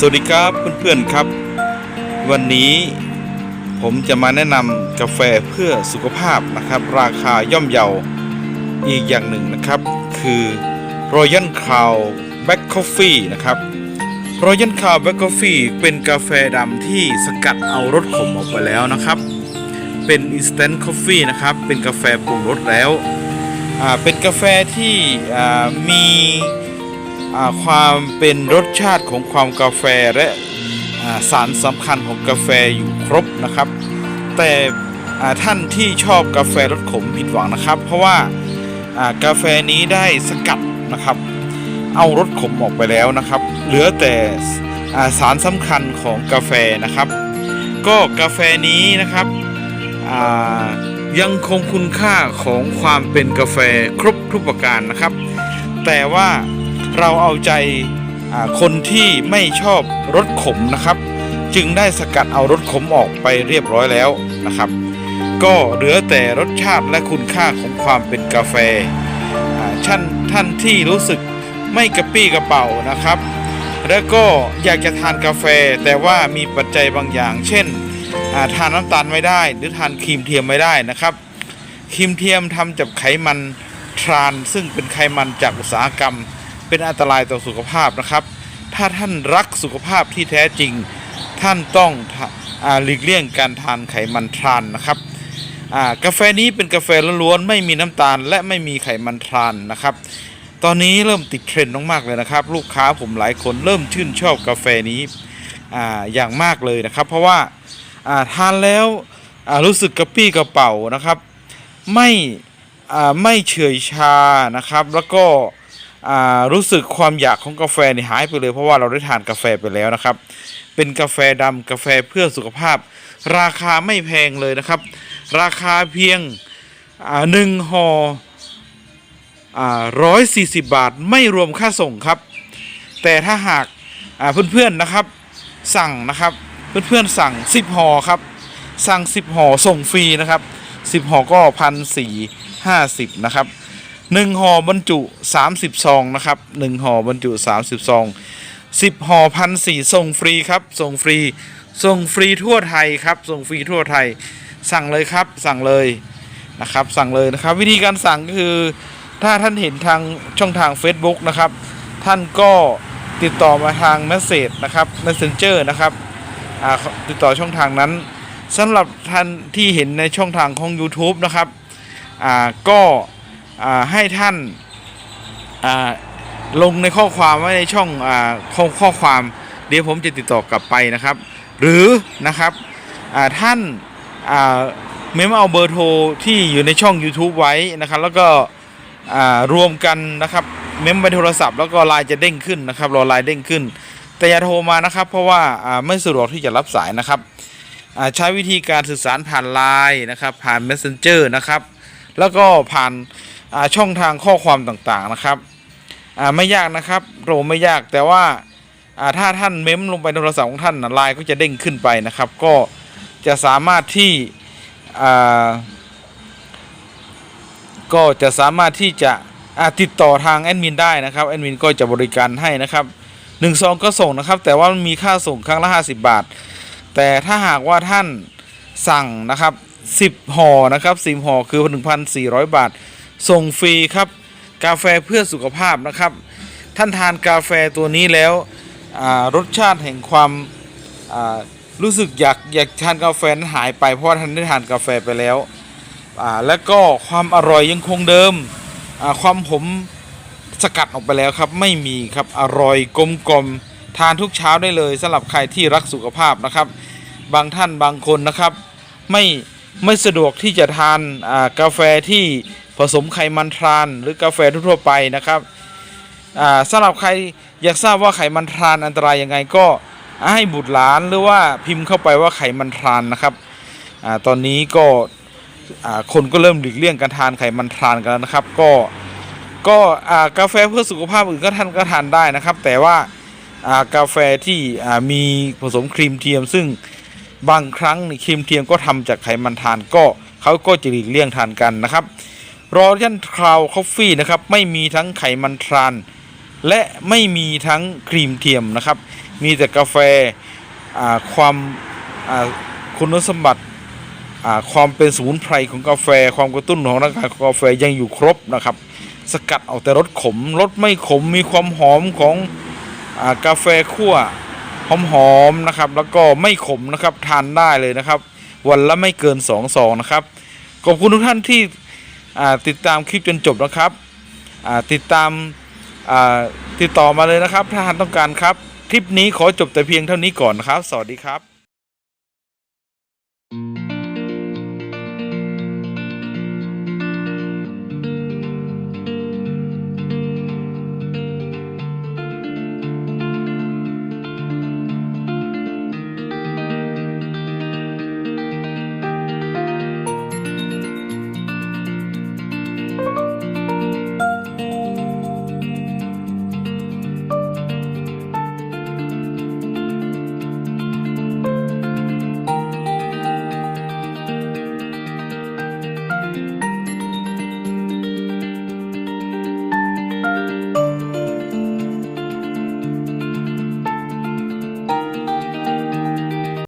สวัสดีครับเพื่อนๆครับ วันนี้ผมจะมาแนะนำกาแฟเพื่อสุขภาพนะครับ ราคาย่อมเยาอีกอย่างหนึ่งนะครับ คือ Royal Crown Black Coffee นะครับ Royal Crown Black Coffee เป็นกาแฟดำที่สกัดเอารสขมออกไปแล้วนะครับ เป็น Instant Coffee นะครับ เป็นกาแฟปรุงรสแล้ว เป็นกาแฟที่มี ความเป็นรสชาติของความกาแฟและสารสำคัญของกาแฟอยู่ครบนะครับ แต่ท่านที่ชอบกาแฟรสขมผิดหวังนะครับ เพราะว่ากาแฟนี้ได้สกัดนะครับ เอารสขมออกไปแล้วนะครับ เหลือแต่สารสำคัญของกาแฟนะครับ ก็กาแฟนี้นะครับยังคงคุณค่าของความเป็นกาแฟครบทุกประการนะครับ แต่ว่า เราเอาใจคนที่ไม่ชอบรสขมนะครับ จึงได้สกัดเอารสขมออกไปเรียบร้อยแล้วนะครับ ก็เหลือแต่รสชาติและคุณค่าของความเป็นกาแฟท่านท่านที่รู้สึกไม่กระปี้กระเป๋านะครับ แล้วก็อยากจะทานกาแฟแต่ว่ามีปัจจัยบางอย่าง เช่นาทานน้ำตาลไม่ได้ หรือทานครีมเทียมไม่ได้นะครับครีมเทียมทำจากไขมันทรานซึ่งเป็นไขมันจากอุตสาหกรรม เป็นอันตรายต่อสุขภาพนะครับ ถ้าท่านรักสุขภาพที่แท้จริง ท่านต้องหลีกเลี่ยงการทานไขมันทรานนะครับกาแฟนี้เป็นกาแฟล้วนๆไม่มีน้ำตาล และไม่มีไขมันทรานนะครับ ตอนนี้เริ่มติดเทรนด์มากๆเลยนะครับ ลูกค้าผมหลายคนเริ่มชื่นชอบกาแฟนี้ออย่างมากเลยนะครับ เพราะว่าทานแล้วรู้สึกกระปี้กระเป๋านะครับ ไม่ไม่เฉยชานะครับ แล้วก็ รู้สึกความอยากของกาแฟนี่หายไปเลย เพราะว่าเราได้ทานกาแฟไปแล้วนะครับ เป็นกาแฟดำกาแฟเพื่อสุขภาพ ราคาไม่แพงเลยนะครับ ราคาเพียงหนึ่งห่อร้อยสี่สิบบาทไม่รวมค่าส่งครับ แต่ถ้าหากาเพื่อนๆนะครับ สั่งนะครับเพื่อนๆสั่ง10ห่อครับ สั่ง10ห่อส่งฟรีนะครับ10ห่อก็พันสี่ห้าสิบนะครับ หนึ่งห่อบรรจุ30ซองนะครับหนึ่งห่อบรรจุ30ซอง10ห่อพันสี่ส่งฟรีครับส่งฟรีส่งฟรีทั่วไทยครับส่งฟรีทั่วไทย สั่งเลยครับสั่งเลยนะครับสั่งเลยนะครับ วิธีการสั่งก็คือถ้าท่านเห็นทางช่องทาง Facebook นะครับ ท่านก็ติดต่อมาทาง Message นะครับ Messenger นะครับติดต่อช่องทางนั้นสำหรับท่านที่เห็นในช่องทางของ YouTube นะครับก็ ให้ท่านลงในข้อความไว้ในช่องอข้อข้อความ เดี๋ยวผมจะติดต่อกลับไปนะครับ หรือนะครับท่านอ่าเมมเอาเบอร์โทรที่อยู่ในช่อง YouTube ไว้นะครับ แล้วก็รวมกันนะครับ เมมไปโทรศัพท์แล้วก็ไลน์จะเด้งขึ้นนะครับรอไลน์เด้งขึ้น แต่อย่าโทรมานะครับ เพราะว่าไม่สะดวกที่จะรับสายนะครับใช้วิธีการสื่อสารผ่านไลน์นะครับ ผ่าน Messenger นะครับ แล้วก็ผ่าน ช่องทางข้อความต่างๆนะครับไม่ยากนะครับโรไม่ยากแต่ว่าถ้าท่านเม้มลงไปในโทรศัพท์ของท่านไลน์ก็จะเด้งขึ้นไปนะครับ ก็จะสามารถที่ก็จะสามารถที่จะติดต่อทางแอดมินได้นะครับแอดมินก็จะบริการให้นะครับหนึ่งซองก็ส่งนะครับ แต่ว่ามันมีค่าส่งครั้งละ 50 บาท แต่ถ้าหากว่าท่านสั่งนะครับ 10ห่อนะครับ10ห่อคือ 1,400 บาท ส่งฟรีครับ กาแฟเพื่อสุขภาพนะครับ ท่านทานกาแฟตัวนี้แล้วรสชาติแห่งความรู้สึกอยากอยากทานกาแฟนั้นหายไปเพราะท่านได้ทานกาแฟไปแล้วแล้วก็ความอร่อยยังคงเดิมความผมสกัดออกไปแล้วครับไม่มีครับอร่อยกลมกลมทานทุกเช้าได้เลยสำหรับใครที่รักสุขภาพนะครับ บางท่านบางคนนะครับ ไม่ไม่สะดวกที่จะทานกาแฟที่ ผสมไขมันทรานหรือกาแฟทั่วไปนะครับอ่าสำหรับใครอยากทราบว่าไขมันทรานอันตรายยังไงก็ให้บุตรหลานหรือว่าพิมพ์เข้าไปว่าไขมันทรานนะครับอตอนนี้ก็คนก็เริ่มหลีกเลี่ยงการทานไขมันทรานกันแล้วนะครับ ก็ก็อ่ากาแฟเพื่อสุขภาพอื่นก็ท่านก็ทานได้นะครับ แต่ว่ากาแฟที่มีผสมครีมเทียม ซึ่งบางครั้งครีมเทียมก็ทำจากไขมันทานก็เขาก็จะหลีกเลี่ยงทานกันนะครับ รอยันคราวคอฟฟี่นะครับไม่มีทั้งไขมันทราน และไม่มีทั้งครีมเทียมนะครับ มีแต่กาแฟความคุณสมบัติความเป็นสมุนไพรของกาแฟ ความกระตุ้นของร่างกายของกาแฟยังอยู่ครบนะครับ สกัดเอาแต่รสขมรสไม่ขมมีความหอมของอากาแฟคั่วหอมๆนะครับ แล้วก็ไม่ขมนะครับทานได้เลยนะครับ วันละไม่เกิน2ซองนะครับขอบคุณทุกท่านที่ ติดตามคลิปจนจบนะครับติดตามติดต่อมาเลยนะครับ ถ้าท่านต้องการครับ คลิปนี้ขอจบแต่เพียงเท่านี้ก่อนนะครับ สวัสดีครับ